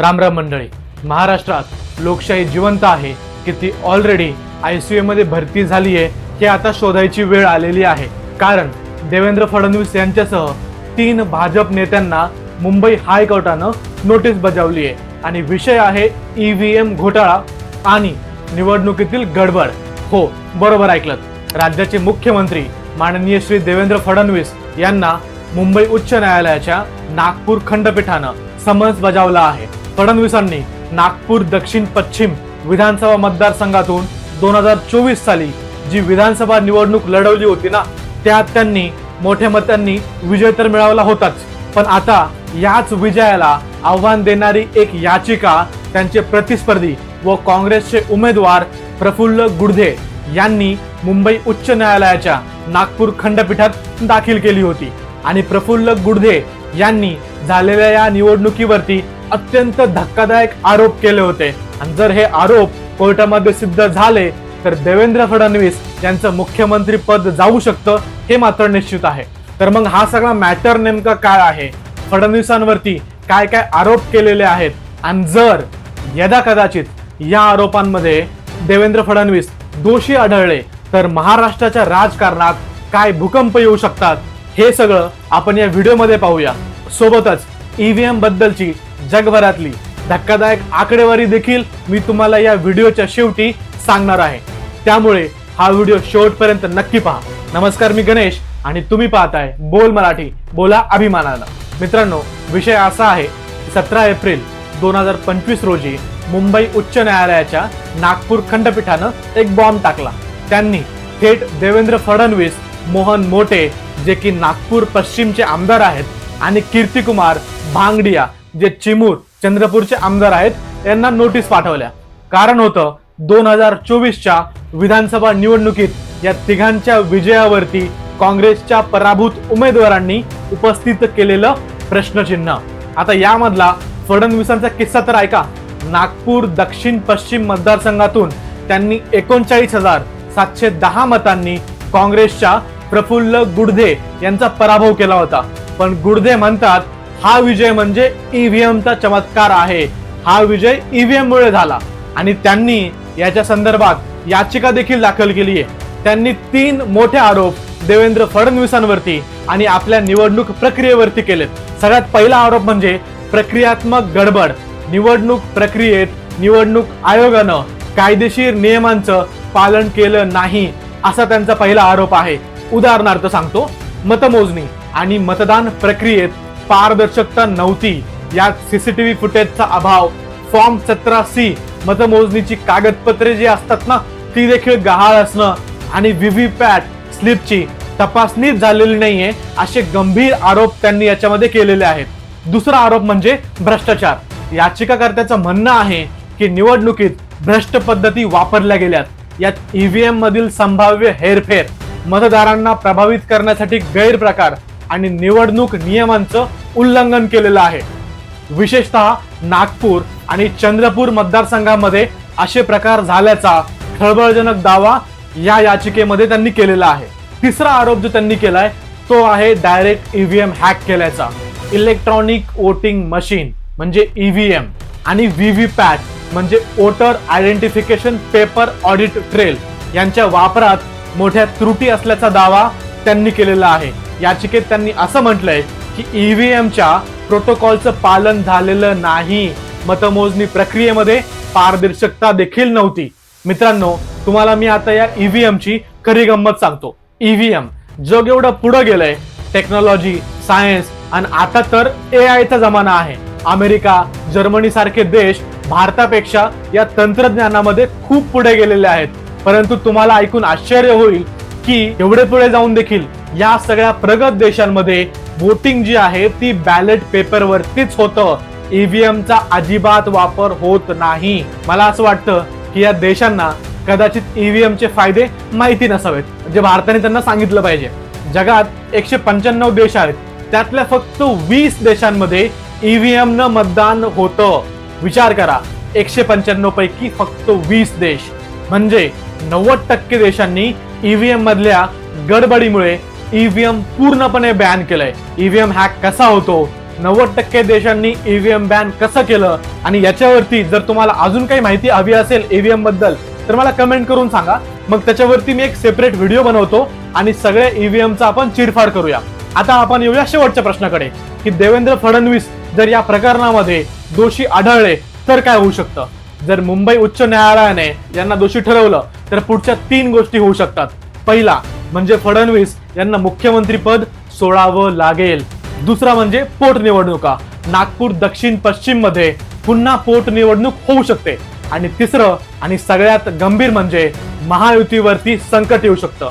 राम राम मंडळी महाराष्ट्रात लोकशाही जिवंत आहे की ती ऑलरेडी आय सी मध्ये भरती झाली आहे हे आता शोधायची वेळ आलेली आहे. कारण देवेंद्र फडणवीस यांच्यासह तीन भाजप नेत्यांना मुंबई हायकोर्टानं नोटीस बजावली आहे. आणि विषय आहे ई व्ही एम घोटाळा आणि निवडणुकीतील गडबड. हो बरोबर ऐकलं राज्याचे मुख्यमंत्री माननीय श्री देवेंद्र फडणवीस यांना मुंबई उच्च न्यायालयाच्या नागपूर खंडपीठानं समन्स बजावला आहे. फडणवीसांनी नागपूर दक्षिण पश्चिम विधानसभा मतदारसंघातून दोन हजार चोवीस साली जी विधानसभा निवडणूक लढवली होती ना त्यात त्यांनी मोठ्या मतांनी विजय तर मिळवला होताच. पण आता याच विजयाला आव्हान देणारी एक याचिका त्यांचे प्रतिस्पर्धी व काँग्रेसचे उमेदवार प्रफुल्ल गुडधे यांनी मुंबई उच्च न्यायालयाच्या नागपूर खंडपीठात दाखल केली होती. आणि प्रफुल्ल गुडधे यांनी झालेल्या या निवडणुकीवरती अत्यंत धक्कादायक आरोप केले होते. आणि जर हे आरोप कोर्टामध्ये सिद्ध झाले तर देवेंद्र फडणवीस यांचं मुख्यमंत्री पद जाऊ शकतं हे मात्र निश्चित आहे. तर मग हा सगळा मॅटर नेमका काय आहे? फडणवीसांवरती काय काय आरोप केलेले आहेत? आणि जर यदा कदाचित या आरोपांमध्ये देवेंद्र फडणवीस दोषी आढळले तर महाराष्ट्राच्या राजकारणात काय भूकंप येऊ शकतात हे सगळं आपण या व्हिडिओमध्ये पाहूया. सोबतच ईव्हीएम बद्दलची जगभरातली धक्कादायक आकडेवारी देखील मी तुम्हाला या व्हिडिओच्या शेवटी सांगणार आहे. त्यामुळे हा व्हिडिओ शेवटपर्यंत नक्की पहा. नमस्कार मी गणेश आणि तुम्ही पाहताय बोल मराठी बोला अभिमानाला मित्रांनो विषय असा आहे सतरा एप्रिल दोन हजार पंचवीस रोजी मुंबई उच्च न्यायालयाच्या नागपूर खंडपीठानं एक बॉम्ब टाकला. त्यांनी थेट देवेंद्र फडणवीस मोहन मोटे जे की नागपूर पश्चिमचे आमदार आहेत आणि कीर्तिकुमार भांगडिया जे चिमूर चंद्रपूरचे आमदार आहेत यांना नोटीस पाठवल्या. कारण होतं दोन हजार चोवीसच्या विधानसभा निवडणुकीत या तिघांच्या विजयावरती काँग्रेसच्या पराभूत उमेदवारांनी उपस्थित केलेलं प्रश्नचिन्ह. आता यामधला फडणवीसांचा किस्सा तर ऐका. नागपूर दक्षिण पश्चिम मतदारसंघातून त्यांनी एकोणचाळीस हजार सातशे दहा मतांनी काँग्रेसच्या प्रफुल्ल गुडधे यांचा पराभव केला होता. पण गुडधे म्हणतात हा विजय म्हणजे ईव्हीएमचा चमत्कार आहे. हा विजय ईव्हीएम मुळे झाला. आणि त्यांनी याच्या संदर्भात याचिका देखील दाखल केली आहे. त्यांनी तीन मोठे आरोप देवेंद्र फडणवीसांवरती आणि आपल्या निवडणूक प्रक्रियेवरती केलेत. सगळ्यात पहिला आरोप म्हणजे प्रक्रियात्मक गडबड. निवडणूक प्रक्रियेत निवडणूक आयोगानं कायदेशीर नियमांचं पालन केलं नाही असा त्यांचा पहिला आरोप आहे. उदाहरणार्थ सांगतो मतमोजणी आणि मतदान प्रक्रियेत पारदर्शकता नव्हती. यात सीसीटीव्ही फुटेजचा अभाव फॉर्म सतरा सी मतमोजणीची कागदपत्रे जी असतात ना ती देखील गहाळ असणं आणि व्हीव्हीपॅट स्लिपची तपासणीच झालेली नाहीये असे गंभीर आरोप त्यांनी याच्यामध्ये केलेले आहेत. दुसरा आरोप म्हणजे भ्रष्टाचार. याचिकाकर्त्याचं म्हणणं आहे की निवडणुकीत भ्रष्ट पद्धती वापरल्या गेल्यात. यात ईव्हीएम मधील संभाव्य हेरफेर मतदारांना प्रभावित करण्यासाठी गैरप्रकार आणि निवडणूक नियमांचं उल्लंघन केलेलं आहे. विशेषतः नागपूर आणि चंद्रपूर मतदारसंघामध्ये असे प्रकार झाल्याचा खळबळजनक दावा या याचिकेमध्ये त्यांनी केलेला आहे. तिसरा आरोप जो त्यांनी केलाय तो आहे डायरेक्ट ईव्हीएम हॅक केल्याचा. इलेक्ट्रॉनिक वोटिंग मशीन म्हणजे ईव्हीएम आणि व्हीव्हीपॅट म्हणजे voter identification paper audit trail यांच्या वापरात मोठ्या त्रुटी असल्याचा दावा त्यांनी केलेला आहे. याचिकेत त्यांनी असं म्हटलंय की ईव्हीएमच्या प्रोटोकॉलचं पालन झालेलं नाही. मतमोजणी प्रक्रियेमध्ये पारदर्शकता देखील नव्हती. मित्रांनो तुम्हाला मी आता या ईव्हीएमची खरी गंमत सांगतो. ईव्हीएम जग एवढं पुढं गेलंय. टेक्नॉलॉजी सायन्स आणि आता तर ए आयचा जमाना आहे. अमेरिका जर्मनी सारखे देश भारतापेक्षा या तंत्रज्ञानामध्ये खूप पुढे गेलेले आहेत. परंतु तुम्हाला ऐकून आश्चर्य होईल की एवढे पुढे जाऊन देखील या सगळ्या प्रगत देशांमध्ये वोटिंग जी आहे ती बॅलेट पेपरवरतीच होतं. ईव्हीएमचा अजिबात वापर होत नाही. मला असं वाटतं की या देशांना कदाचित ईव्हीएमचे फायदे माहिती नसावेत जे भारताने त्यांना सांगितलं पाहिजे. जगात एकशे पंच्याण्णव देश आहेत. त्यातल्या फक्त वीस देशांमध्ये ईव्हीएम न मतदान होतं. विचार करा एकशे पंच्याण्णव पैकी फक्त वीस देश. म्हणजे नव्वद टक्के देशांनी ईव्हीएम मधल्या गडबडीमुळे ईव्हीएम पूर्णपणे बॅन केलंय. ईव्हीएम हॅक कसा होतो? नव्वद टक्के देशांनी ईव्हीएम बॅन कसं केलं? आणि याच्यावरती जर तुम्हाला अजून काही माहिती हवी असेल ईव्हीएमबद्दल तर मला कमेंट करून सांगा. मग त्याच्यावरती मी एक सेपरेट व्हिडिओ बनवतो आणि सगळ्या ईव्हीएमचा आपण चिरफाड करूया. आता आपण येऊया शेवटच्या प्रश्नाकडे की देवेंद्र फडणवीस जर या प्रकरणामध्ये दोषी आढळले तर काय होऊ शकतं? जर मुंबई उच्च न्यायालयाने यांना दोषी ठरवलं तर पुढच्या तीन गोष्टी होऊ शकतात. पहिला म्हणजे फडणवीस यांना मुख्यमंत्रीपद सोडावं लागेल. दुसरा म्हणजे पोटनिवडणुका नागपूर दक्षिण पश्चिममध्ये पुन्हा पोटनिवडणूक होऊ शकते. आणि तिसरं आणि सगळ्यात गंभीर म्हणजे महायुतीवरती संकट येऊ शकतं.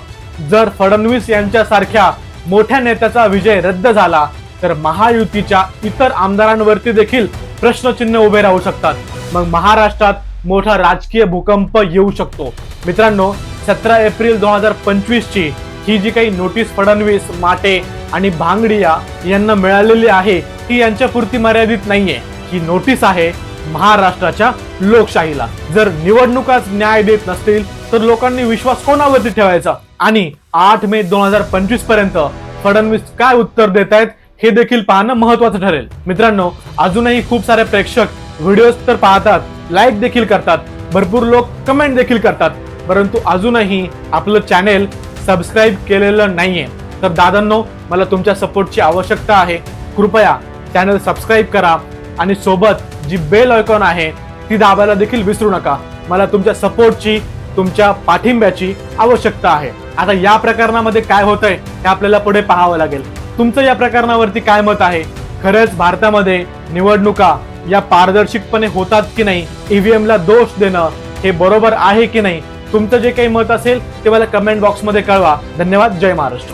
जर फडणवीस यांच्यासारख्या मोठ्या नेत्याचा विजय रद्द झाला तर महायुतीच्या इतर आमदारांवरती देखील प्रश्नचिन्ह उभे राहू शकतात. मग महाराष्ट्रात मोठा राजकीय भूकंप येऊ शकतो. मित्रांनो सतरा एप्रिल दोन हजार पंचवीसची ही जी काही नोटीस फडणवीस माटे आणि भांगडिया यांना मिळालेली आहे ती यांच्या पुरती मर्यादित नाहीये. ही नोटीस आहे महाराष्ट्राच्या लोकशाहीला. जर निवडणुकाच न्याय देत नसतील तर लोकांनी विश्वास कोणावरती ठेवायचा? आणि आठ मे दोन हजार पंचवीसपर्यंत फडणवीस काय उत्तर देत आहेत हे देखील पाहणं महत्वाचं ठरेल. मित्रांनो अजूनही खूप सारे प्रेक्षक व्हिडिओज तर पाहतात लाईक देखील करतात भरपूर लोक कमेंट देखील करतात परंतु अजूनही आपलं चॅनेल सबस्क्राईब केलेलं नाहीये. तर दादांनो मला तुमच्या सपोर्टची आवश्यकता आहे. कृपया चॅनल सबस्क्राईब करा आणि सोबत जी बेल आयकॉन आहे ती दाबायला देखील विसरू नका. मला तुमच्या सपोर्टची तुमच्या पाठिंब्याची आवश्यकता आहे. आता या प्रकरणामध्ये काय होतंय हे आपल्याला पुढे पाहावं लागेल. तुमचं या प्रकरणावरती काय मत आहे? खरंच भारतामध्ये निवडणुका या पारदर्शकपणे होतात की नाही? ईव्हीएमला दोष देणं हे बरोबर आहे की नाही? तुमचं जे काही मत असेल ते मला कमेंट बॉक्समध्ये कळवा. धन्यवाद. जय महाराष्ट्र.